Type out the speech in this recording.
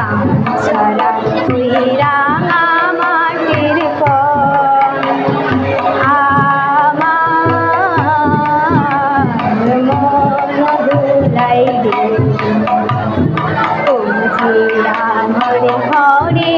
রাম সারা তুই রাম আমাদের আমার মধুলাই দে। রাম হরে হরে